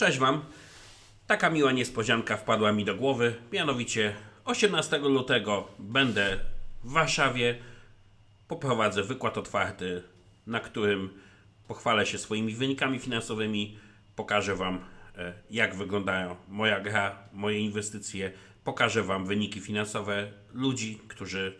Cześć Wam. Taka miła niespodzianka wpadła mi do głowy. Mianowicie 18 lutego będę w Warszawie. Poprowadzę wykład otwarty, na którym pochwalę się swoimi wynikami finansowymi. Pokażę Wam, e, jak wyglądają moja gra, moje inwestycje. Pokażę Wam wyniki finansowe ludzi, którzy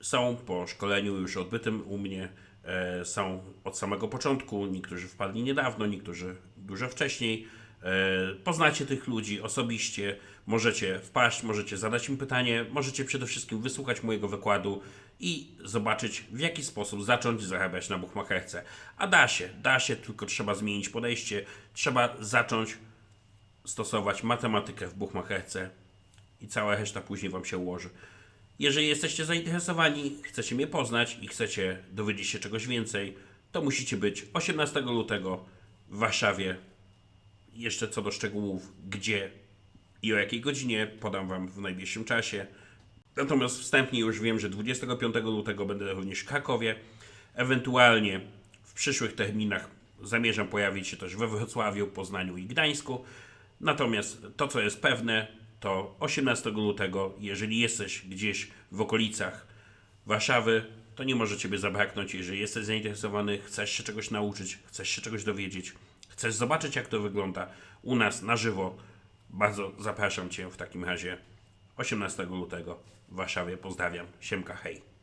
są po szkoleniu już odbytym u mnie, e, są od samego początku, niektórzy wpadli niedawno, niektórzy dużo wcześniej. E, poznacie tych ludzi osobiście, możecie wpaść, możecie zadać im pytanie, możecie przede wszystkim wysłuchać mojego wykładu i zobaczyć w jaki sposób zacząć zarabiać na buchmacherce. A da się, da się, tylko trzeba zmienić podejście, trzeba zacząć stosować matematykę w buchmacherce i cała reszta później Wam się ułoży. Jeżeli jesteście zainteresowani, chcecie mnie poznać i chcecie dowiedzieć się czegoś więcej, to musicie być 18 lutego w Warszawie. Jeszcze co do szczegółów, gdzie i o jakiej godzinie podam Wam w najbliższym czasie. Natomiast wstępnie już wiem, że 25 lutego będę również w Krakowie. Ewentualnie w przyszłych terminach zamierzam pojawić się też we Wrocławiu, Poznaniu i Gdańsku. Natomiast to, co jest pewne, to 18 lutego, jeżeli jesteś gdzieś w okolicach Warszawy, to nie może Ciebie zabraknąć. Jeżeli jesteś zainteresowany, chcesz się czegoś nauczyć, chcesz się czegoś dowiedzieć, chcesz zobaczyć, jak to wygląda u nas na żywo, bardzo zapraszam Cię w takim razie 18 lutego w Warszawie. Pozdrawiam. Siemka, hej.